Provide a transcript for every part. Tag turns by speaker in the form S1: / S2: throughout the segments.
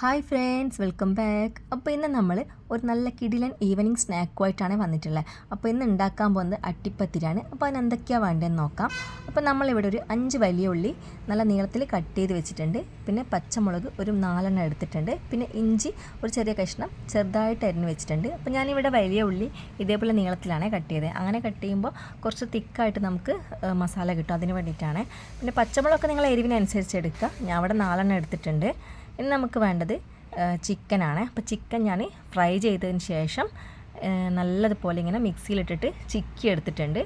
S1: Hi friends welcome back. അപ്പോൾ ഇന്ന് നമ്മൾ ഒരു നല്ല കിടിലൻ ഈവനിങ് സ്നാക്കുമായിട്ടാണ് വന്നിട്ടുള്ളത്. അപ്പോൾ ഇന്ന് ഉണ്ടാക്കാൻ പോകുന്നത് അട്ടിപ്പത്തിരാണ് അപ്പോൾ അതിന് എന്തൊക്കെയാണ് വേണ്ടതെന്ന് നോക്കാം. അപ്പോൾ നമ്മളിവിടെ ഒരു അഞ്ച് വലിയ ഉള്ളി നല്ല നീളത്തിൽ കട്ട് ചെയ്ത് വെച്ചിട്ടുണ്ട്. പിന്നെ പച്ചമുളക് ഒരു നാലെണ്ണം എടുത്തിട്ടുണ്ട്. പിന്നെ ഇഞ്ചി ഒരു ചെറിയ കഷ്ണം ചെറുതായിട്ട് അരിഞ്ഞ് വെച്ചിട്ടുണ്ട്. അപ്പോൾ ഞാനിവിടെ വലിയ ഉള്ളി ഇതേപോലെ നീളത്തിലാണ് കട്ട് ചെയ്തത്. അങ്ങനെ കട്ട് ചെയ്യുമ്പോൾ കുറച്ച് തിക്കായിട്ട് നമുക്ക് മസാല കിട്ടും. അതിന് വേണ്ടിയിട്ടാണ്. പിന്നെ പച്ചമുളകൊക്കെ നിങ്ങൾ എരിവിനനുസരിച്ച് എടുക്കുക. ഞാൻ അവിടെ നാലെണ്ണം എടുത്തിട്ടുണ്ട്. ഇനി നമുക്ക് വേണ്ടത് ചിക്കനാണ്. അപ്പോൾ ചിക്കൻ ഞാൻ ഫ്രൈ ചെയ്തതിന് ശേഷം നല്ലതുപോലെ ഇങ്ങനെ മിക്സിയിലിട്ടിട്ട് ചിക്കി എടുത്തിട്ടുണ്ട്.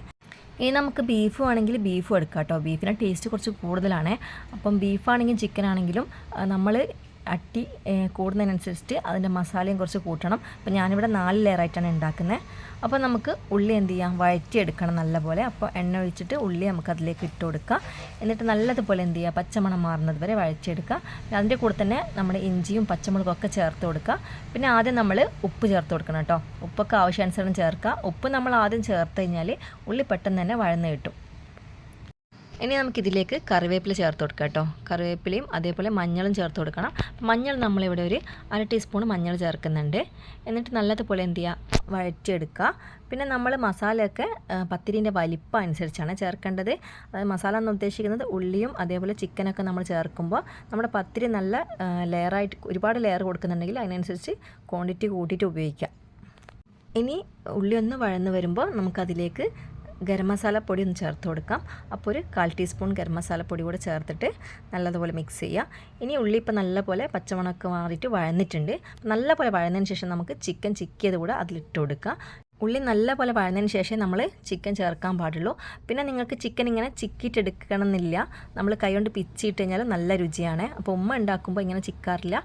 S1: ഇനി നമുക്ക് ബീഫ് ആണെങ്കിൽ ബീഫും എടുക്കാം കേട്ടോ. ബീഫിന് ടേസ്റ്റ് കുറച്ച് കൂടുതലാണ്. അപ്പം ബീഫാണെങ്കിലും ചിക്കൻ ആണെങ്കിലും നമ്മൾ അട്ടി കൂടുന്നതിനനുസരിച്ചിട്ട് കൂടുന്നതിനനുസരിച്ച് അതിന്റെ മസാലയും കുറച്ച് കൂട്ടണം. അപ്പോൾ ഞാനിവിടെ നാല് ലെയറായിട്ടാണ് ഉണ്ടാക്കുന്നത്. അപ്പോൾ നമുക്ക് ഉള്ളി എന്ത് ചെയ്യാം? വഴറ്റിയെടുക്കണം നല്ലപോലെ. അപ്പോൾ എണ്ണ ഒഴിച്ചിട്ട് ഉള്ളി നമുക്ക് അതിലേക്ക് ഇട്ട് കൊടുക്കുക എന്നിട്ട് നല്ലതുപോലെ എന്ത് ചെയ്യുക? പച്ചമണം മാറുന്നത് വരെ വഴറ്റിയെടുക്കുക. അതിന്റെ കൂടെ തന്നെ നമ്മുടെ ഇഞ്ചിയും പച്ചമുളകും ഒക്കെ ചേർത്ത് കൊടുക്കുക. പിന്നെ ആദ്യം നമ്മൾ ഉപ്പ് ചേർത്ത് കൊടുക്കണം കേട്ടോ. ഉപ്പൊക്കെ ആവശ്യാനുസരണം ചേർക്കുക. ഉപ്പ് നമ്മൾ ആദ്യം ചേർത്ത് കഴിഞ്ഞാൽ ഉള്ളി പെട്ടെന്ന് തന്നെ വഴന്ന് കിട്ടും. ഇനി നമുക്കിതിലേക്ക് കറിവേപ്പില ചേർത്ത് കൊടുക്കാം കേട്ടോ. കറിവേപ്പിലയും അതേപോലെ മഞ്ഞളും ചേർത്ത് കൊടുക്കണം. മഞ്ഞൾ നമ്മളിവിടെ ഒരു അര ടീസ്പൂൺ മഞ്ഞൾ ചേർക്കുന്നുണ്ട്. എന്നിട്ട് നല്ലതുപോലെ എന്ത് ചെയ്യുക വഴറ്റിയെടുക്കുക. പിന്നെ നമ്മൾ മസാലയൊക്കെ പത്തിരിന്റെ വലിപ്പം അനുസരിച്ചാണ് ചേർക്കേണ്ടത്. അതായത് മസാല എന്ന് ഉദ്ദേശിക്കുന്നത് ഉള്ളിയും അതേപോലെ ചിക്കനൊക്കെ നമ്മൾ ചേർക്കുമ്പോൾ നമ്മുടെ പത്തിരി നല്ല ലെയറായിട്ട് ഒരുപാട് ലെയർ കൊടുക്കുന്നുണ്ടെങ്കിൽ അതിനനുസരിച്ച് ക്വാണ്ടിറ്റി കൂട്ടിയിട്ട് ഉപയോഗിക്കാം. ഇനി ഉള്ളി ഒന്ന് വഴന്ന് വരുമ്പോൾ നമുക്കതിലേക്ക് ഗരം മസാല പൊടി ഒന്ന് ചേർത്ത് കൊടുക്കാം. അപ്പോൾ ഒരു കാൽ ടീസ്പൂൺ ഗരം മസാല പൊടി കൂടെ ചേർത്തിട്ട് നല്ലതുപോലെ മിക്സ് ചെയ്യുക ഇനി ഉള്ളി ഇപ്പോൾ നല്ലപോലെ പച്ചമണമൊക്കെ മാറിയിട്ട് വഴന്നിട്ടുണ്ട്. നല്ലപോലെ വഴന്നതിന് ശേഷം നമുക്ക് ചിക്കൻ ചിക്കിയത് കൂടെ അതിലിട്ട് കൊടുക്കുക ഉള്ളി നല്ലപോലെ വഴന്നതിന് ശേഷം നമ്മൾ ചിക്കൻ ചേർക്കാൻ പാടുള്ളൂ. പിന്നെ നിങ്ങൾക്ക് ചിക്കൻ ഇങ്ങനെ ചിക്കിയിട്ടെടുക്കണം എന്നില്ല നമ്മൾ കൈകൊണ്ട് പിച്ചിട്ട് കഴിഞ്ഞാൽ നല്ല രുചിയാണ്. അപ്പോൾ ഉമ്മ ഉണ്ടാക്കുമ്പോൾ ഇങ്ങനെ ചിക്കാറില്ല.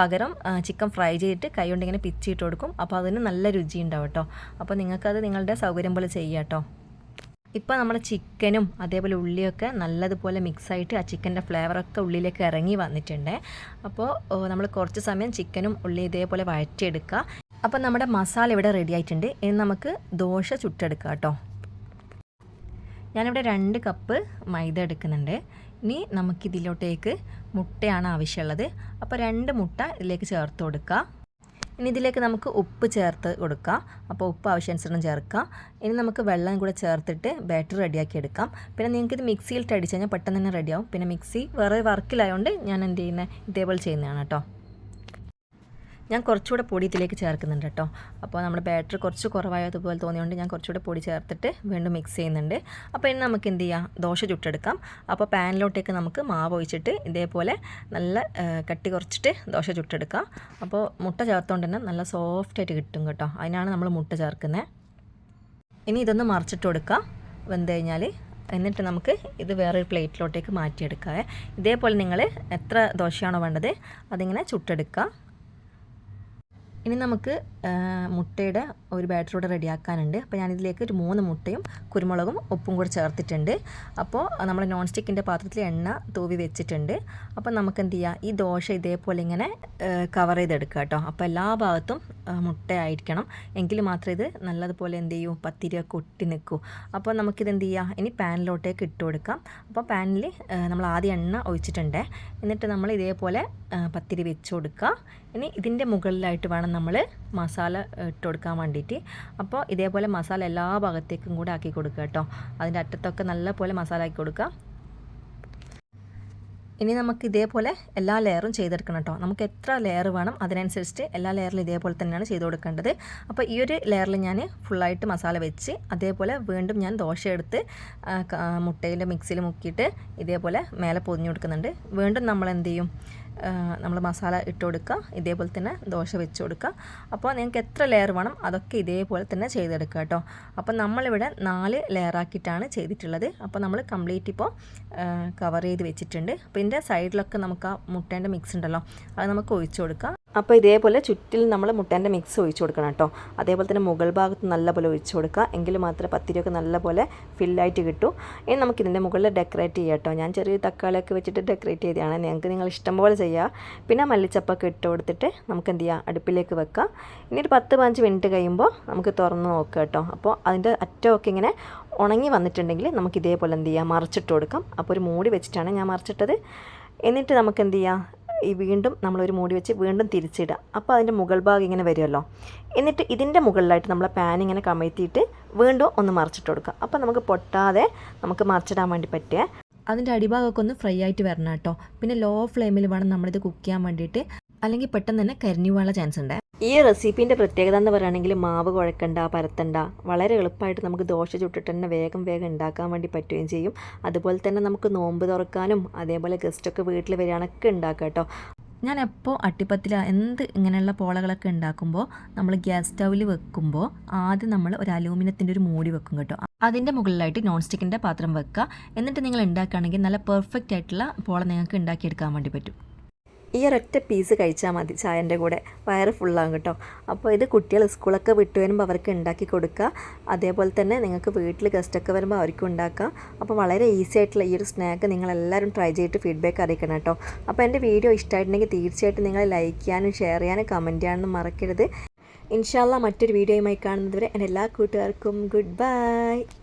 S1: പകരം ചിക്കൻ ഫ്രൈ ചെയ്തിട്ട് കൈകൊണ്ട് ഇങ്ങനെ പിച്ചിട്ട് കൊടുക്കും. അപ്പോൾ അതിന് നല്ല രുചി ഉണ്ടാവും കേട്ടോ. അപ്പോൾ നിങ്ങൾക്കത് നിങ്ങളുടെ സൗകര്യം പോലെ ചെയ്യാം കേട്ടോ. ഇപ്പോൾ നമ്മുടെ ചിക്കനും അതേപോലെ ഉള്ളിയൊക്കെ നല്ലതുപോലെ മിക്സായിട്ട് ആ ചിക്കന്റെ ഫ്ലേവറൊക്കെ ഉള്ളിലേക്ക് ഇറങ്ങി വന്നിട്ടുണ്ട്. അപ്പോൾ നമ്മൾ കുറച്ച് സമയം ചിക്കനും ഉള്ളി ഇതേപോലെ വഴറ്റിയെടുക്കുക. അപ്പോൾ നമ്മുടെ മസാല ഇവിടെ റെഡി ആയിട്ടുണ്ട്. ഇനി നമുക്ക് ദോശ ചുട്ടെടുക്കാം കേട്ടോ. ഞാനിവിടെ രണ്ട് കപ്പ് മൈദ എടുക്കുന്നുണ്ട്. ഇനി നമുക്കിതിലോട്ടേക്ക് മുട്ടയാണ് ആവശ്യമുള്ളത്. അപ്പോൾ രണ്ട് മുട്ട ഇതിലേക്ക് ചേർത്ത് കൊടുക്കുക ഇനി ഇതിലേക്ക് നമുക്ക് ഉപ്പ് ചേർത്ത് കൊടുക്കാം. അപ്പോൾ ഉപ്പ് ആവശ്യാനുസരണം ചേർക്കാം. ഇനി നമുക്ക് വെള്ളം കൂടെ ചേർത്തിട്ട് ബാറ്റർ റെഡിയാക്കി എടുക്കാം. പിന്നെ നിങ്ങൾക്ക് ഇത് മിക്സിയിലിട്ട് അടിച്ച് കഴിഞ്ഞാൽ പെട്ടെന്ന് തന്നെ റെഡിയാവും പിന്നെ മിക്സി വേറെ വർക്കിലായതുകൊണ്ട് ഞാൻ എന്ത് ചെയ്യുന്നത് ഇതേപോലെ ചെയ്യുന്നതാണ് കേട്ടോ. ഞാൻ കുറച്ചുകൂടെ പൊടി ഇതിലേക്ക് ചേർക്കുന്നുണ്ട് കേട്ടോ. അപ്പോൾ നമ്മുടെ ബാറ്ററി കുറച്ച് കുറവായതുപോലെ തോന്നിയുകൊണ്ട് ഞാൻ കുറച്ചുകൂടെ പൊടി ചേർത്തിട്ട് വീണ്ടും മിക്സ് ചെയ്യുന്നുണ്ട്. അപ്പോൾ ഇനി നമുക്ക് എന്ത് ചെയ്യാം? ദോശ ചുട്ടെടുക്കാം. അപ്പോൾ പാനിലോട്ടേക്ക് നമുക്ക് മാവ് ഒഴിച്ചിട്ട് ഇതേപോലെ നല്ല കട്ടി കുറച്ചിട്ട് ദോശ ചുട്ടെടുക്കാം. അപ്പോൾ മുട്ട ചേർത്തുകൊണ്ട് തന്നെ നല്ല സോഫ്റ്റായിട്ട് കിട്ടും കേട്ടോ. അതിനാണ് നമ്മൾ മുട്ട ചേർക്കുന്നത് ഇനി ഇതൊന്ന് മറിച്ചിട്ട് കൊടുക്കാം. വെന്ത് കഴിഞ്ഞാൽ എന്നിട്ട് നമുക്ക് ഇത് വേറൊരു പ്ലേറ്റിലോട്ടേക്ക് മാറ്റിയെടുക്കാം ഇതേപോലെ നിങ്ങൾ എത്ര ദോശയാണോ വേണ്ടത് അതിങ്ങനെ ചുട്ടെടുക്കുക ഇനി നമുക്ക് മുട്ടയുടെ ഒരു ബാറ്റർ കൂടെ റെഡിയാക്കാനുണ്ട്. അപ്പോൾ ഞാനിതിലേക്ക് ഒരു മൂന്ന് മുട്ടയും കുരുമുളകും ഉപ്പും കൂടെ ചേർത്തിട്ടുണ്ട്. അപ്പോൾ നമ്മൾ നോൺ സ്റ്റിക്കിന്റെ പാത്രത്തിൽ എണ്ണ തൂവി വെച്ചിട്ടുണ്ട്. അപ്പോൾ നമുക്ക് എന്ത് ചെയ്യാം ഈ ദോശ ഇതേപോലെ ഇങ്ങനെ കവർ ചെയ്തെടുക്കുക കേട്ടോ അപ്പോൾ എല്ലാ ഭാഗത്തും മുട്ടയായിരിക്കണം. എങ്കിൽ മാത്രമേ ഇത് നല്ലതുപോലെ എന്ത് ചെയ്യൂ പത്തിരിയൊക്കെ ഒട്ടി നിൽക്കൂ. അപ്പോൾ നമുക്കിത് എന്ത് ചെയ്യാം ഇനി പാനിലോട്ടേക്ക് ഇട്ട് കൊടുക്കാം. അപ്പോൾ പാനിൽ നമ്മൾ ആദ്യം എണ്ണ ഒഴിച്ചിട്ടുണ്ട്. എന്നിട്ട് നമ്മൾ ഇതേപോലെ പത്തിരി വെച്ച് കൊടുക്കുക ഇനി ഇതിന്റെ മുകളിലായിട്ട് വേണം നമ്മൾ മസാല ഇട്ട് കൊടുക്കാൻ വേണ്ടിയിട്ട്. അപ്പോൾ ഇതേപോലെ മസാല എല്ലാ ഭാഗത്തേക്കും കൂടെ ആക്കി കൊടുക്കുക കേട്ടോ. അതിന്റെ അറ്റത്തൊക്കെ നല്ല പോലെ മസാല ആക്കി കൊടുക്കുക. ഇനി നമുക്ക് ഇതേപോലെ എല്ലാ ലെയറും ചെയ്തെടുക്കണം കേട്ടോ. നമുക്ക് എത്ര ലെയർ വേണം അതിനനുസരിച്ചിട്ട് എല്ലാ ലെയറിലും ഇതേപോലെ തന്നെയാണ് ചെയ്ത് കൊടുക്കേണ്ടത്. അപ്പോൾ ഈ ഒരു ലെയറിൽ ഞാൻ ഫുള്ളായിട്ട് മസാല വെച്ച് അതേപോലെ വീണ്ടും ഞാൻ ദോശ എടുത്ത് മുട്ടയിൽ മിക്സിയിൽ മുക്കിയിട്ട് ഇതേപോലെ മേലെ പൊതിഞ്ഞു കൊടുക്കുന്നുണ്ട്. വീണ്ടും നമ്മൾ എന്ത് ചെയ്യും? നമ്മൾ മസാല ഇട്ട് കൊടുക്കുക. ഇതേപോലെ തന്നെ ദോശ വെച്ച് കൊടുക്കുക. അപ്പോൾ നിങ്ങൾക്ക് എത്ര ലെയർ വേണം അതൊക്കെ ഇതേപോലെ തന്നെ ചെയ്തെടുക്കുക കേട്ടോ. അപ്പോൾ നമ്മളിവിടെ നാല് ലെയറാക്കിയിട്ടാണ് ചെയ്തിട്ടുള്ളത്. അപ്പോൾ നമ്മൾ കംപ്ലീറ്റ് ഇപ്പോൾ കവർ ചെയ്ത് വെച്ചിട്ടുണ്ട്. അപ്പോൾ ഇതിന്റെ സൈഡിലൊക്കെ നമുക്ക് ആ മുട്ടേന്റെ മിക്സ് ഉണ്ടല്ലോ അത് നമുക്ക് ഒഴിച്ചു കൊടുക്കാം. അപ്പോൾ ഇതേപോലെ ചുറ്റിൽ നമ്മൾ മുട്ടേന്റെ മിക്സ് ഒഴിച്ച് കൊടുക്കണം കേട്ടോ. അതേപോലെ തന്നെ മുകൾ ഭാഗത്ത് നല്ലപോലെ ഒഴിച്ച് കൊടുക്കുക. എങ്കിൽ മാത്രമേ പത്തിരിയൊക്കെ നല്ലപോലെ ഫില്ലായിട്ട് കിട്ടൂ. ഇനി നമുക്ക് നമുക്കിതിന്റെ മുകളിൽ ഡെക്കറേറ്റ് ചെയ്യാം കേട്ടോ. ഞാൻ ചെറിയ തക്കാളിയൊക്കെ വെച്ചിട്ട് ഡെക്കറേറ്റ് ചെയ്തതാണ്. ഞങ്ങൾക്ക് നിങ്ങൾ ഇഷ്ടം പോലെ ചെയ്യുക പിന്നെ മല്ലിച്ചപ്പൊക്കെ ഇട്ട് കൊടുത്തിട്ട് നമുക്ക് എന്ത് ചെയ്യാം? അടുപ്പിലേക്ക് വെക്കാം. ഇനി ഒരു പത്ത് പതിനഞ്ച് മിനിറ്റ് കഴിയുമ്പോൾ നമുക്ക് തുറന്ന് നോക്കുക കേട്ടോ. അപ്പോൾ അതിന്റെ അറ്റമൊക്കെ ഇങ്ങനെ ഉണങ്ങി വന്നിട്ടുണ്ടെങ്കിൽ നമുക്ക് ഇതേപോലെ എന്ത് ചെയ്യാം? മറിച്ചിട്ട് കൊടുക്കാം. അപ്പോൾ ഒരു മൂടി വെച്ചിട്ടാണ് ഞാൻ മറിച്ചിട്ടത്. എന്നിട്ട് നമുക്ക് എന്ത് ചെയ്യാം? ഈ വീണ്ടും നമ്മളൊരു മൂടി വെച്ച് വീണ്ടും തിരിച്ചിടുക. അപ്പോൾ അതിന്റെ മുകൾ ഭാഗം ഇങ്ങനെ വരുമല്ലോ. എന്നിട്ട് ഇതിന്റെ മുകളിലായിട്ട് നമ്മൾ പാൻ ഇങ്ങനെ കമഴ്ത്തിയിട്ട് വീണ്ടും ഒന്ന് മറിച്ചിട്ട് കൊടുക്കുക. അപ്പോൾ നമുക്ക് പൊട്ടാതെ നമുക്ക് മറിച്ചിടാൻ വേണ്ടി പറ്റിയ അതിന്റെ അടിഭാഗമൊക്കെ ഒന്ന് ഫ്രൈ ആയിട്ട് വരണം കേട്ടോ. പിന്നെ ലോ ഫ്ലെയിമിൽ വേണം നമ്മളിത് കുക്ക് ചെയ്യാൻ വേണ്ടിയിട്ട്. അല്ലെങ്കിൽ പെട്ടെന്ന് തന്നെ കരിഞ്ഞു പോകാനുള്ള ചാൻസ് ഉണ്ട്. ഈ റെസിപ്പീന്റെ പ്രത്യേകത എന്ന് പറയുകയാണെങ്കിൽ മാവ് കുഴക്കണ്ട പരത്തണ്ട വളരെ എളുപ്പമായിട്ട് നമുക്ക് ദോശ ചുട്ടിട്ട് തന്നെ വേഗം വേഗം ഉണ്ടാക്കാൻ വേണ്ടി പറ്റുകയും ചെയ്യും. അതുപോലെ തന്നെ നമുക്ക് നോമ്പ് തുറക്കാനും അതേപോലെ ഗസ്റ്റൊക്കെ വീട്ടിൽ വരികയാണൊക്കെ ഉണ്ടാക്കാം കേട്ടോ. ഞാൻ എപ്പോൾ അട്ടിപ്പത്തിൽ എന്ത് ഇങ്ങനെയുള്ള പോളകളൊക്കെ ഉണ്ടാക്കുമ്പോൾ നമ്മൾ ഗ്യാസ് സ്റ്റൗവിൽ വെക്കുമ്പോൾ ആദ്യം നമ്മൾ ഒരു അലൂമിനിയത്തിന്റെ ഒരു മൂടി വെക്കും കേട്ടോ. അതിന്റെ മുകളിലായിട്ട് നോൺ സ്റ്റിക്കിന്റെ പാത്രം വെക്കുക. എന്നിട്ട് നിങ്ങൾ ഉണ്ടാക്കുകയാണെങ്കിൽ നല്ല പെർഫെക്റ്റ് ആയിട്ടുള്ള പോള നിങ്ങൾക്ക് ഉണ്ടാക്കിയെടുക്കാൻ വേണ്ടി പറ്റും. ഈ ഒരൊറ്റ പീസ് കഴിച്ചാൽ മതി ചായന്റെ കൂടെ. വയറ് ഫുള്ളാകും കേട്ടോ. അപ്പോൾ ഇത് കുട്ടികൾ സ്കൂളൊക്കെ വിട്ടു വരുമ്പോൾ അവർക്ക് ഉണ്ടാക്കി കൊടുക്കുക. അതേപോലെ തന്നെ നിങ്ങൾക്ക് വീട്ടിൽ ഗസ്റ്റൊക്കെ വരുമ്പോൾ അവർക്കും ഉണ്ടാക്കാം. അപ്പോൾ വളരെ ഈസി ആയിട്ടുള്ള ഈ ഒരു സ്നാക്ക് നിങ്ങളെല്ലാവരും ട്രൈ ചെയ്തിട്ട് ഫീഡ്ബാക്ക് അറിയിക്കണം കേട്ടോ. അപ്പോൾ എന്റെ വീഡിയോ ഇഷ്ടമായിട്ടുണ്ടെങ്കിൽ തീർച്ചയായിട്ടും നിങ്ങൾ ലൈക്ക് ചെയ്യാനും ഷെയർ ചെയ്യാനും കമന്റ് ചെയ്യാനും മറക്കരുത്. ഇൻഷാല്ല മറ്റൊരു വീഡിയോയുമായി കാണുന്നതുവരെ എന്റെ എല്ലാ കൂട്ടുകാർക്കും ഗുഡ് ബൈ